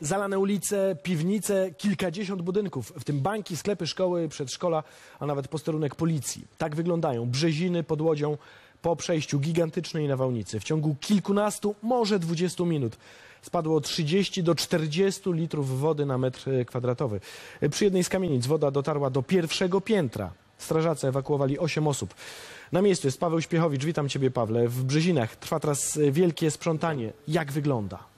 Zalane ulice, piwnice, kilkadziesiąt budynków, w tym banki, sklepy, szkoły, przedszkola, a nawet posterunek policji. Tak wyglądają Brzeziny pod Łodzią po przejściu gigantycznej nawałnicy. W ciągu kilkunastu, może 20 minut spadło 30 do 40 litrów wody na metr kwadratowy. Przy jednej z kamienic woda dotarła do pierwszego piętra. Strażacy ewakuowali 8 osób. Na miejscu jest Paweł Śpiechowicz. Witam Ciebie, Pawle. W Brzezinach trwa teraz wielkie sprzątanie. Jak wygląda?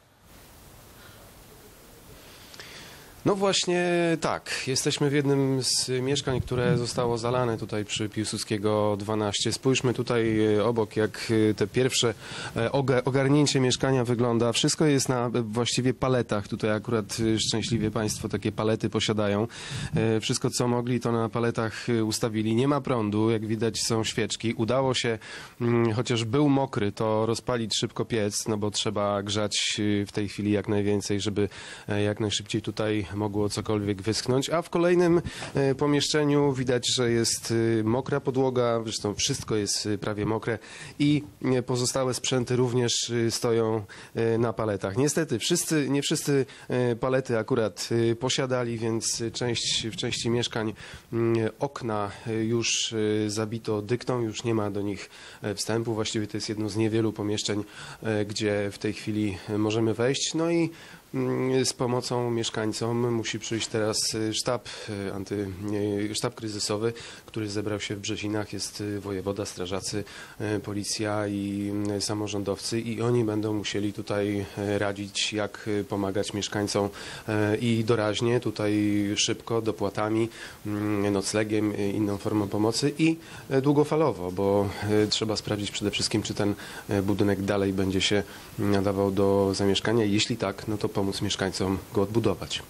No właśnie tak. Jesteśmy w jednym z mieszkań, które zostało zalane tutaj przy Piłsudskiego 12. Spójrzmy tutaj e, obok, jak e, te pierwsze e, oga- ogarnięcie mieszkania wygląda. Wszystko jest na właściwie paletach. Tutaj akurat szczęśliwie Państwo takie palety posiadają. Wszystko, co mogli, to na paletach ustawili. Nie ma prądu, jak widać są świeczki. Udało się, mm, chociaż był mokry, to rozpalić szybko piec, no bo trzeba grzać w tej chwili jak najwięcej, żeby jak najszybciej tutaj mogło cokolwiek wyschnąć. A w kolejnym e, pomieszczeniu widać, że jest e, mokra podłoga, zresztą wszystko jest e, prawie mokre i pozostałe sprzęty również stoją na paletach. Niestety wszyscy, nie wszyscy palety akurat posiadali, więc część, w części mieszkań mm, okna już zabito dyktą, już nie ma do nich wstępu. Właściwie to jest jedno z niewielu pomieszczeń, gdzie w tej chwili możemy wejść. No i Z pomocą mieszkańcom musi przyjść teraz y, sztab, y, anty, sztab kryzysowy, który zebrał się w Brzezinach. Jest y, wojewoda, strażacy, policja i samorządowcy i oni będą musieli tutaj radzić, jak pomagać mieszkańcom i doraźnie, tutaj szybko, dopłatami, mm, noclegiem, inną formą pomocy i długofalowo, bo trzeba sprawdzić przede wszystkim, czy ten budynek dalej będzie się nadawał do zamieszkania. Jeśli tak, no to pomóc mieszkańcom go odbudować.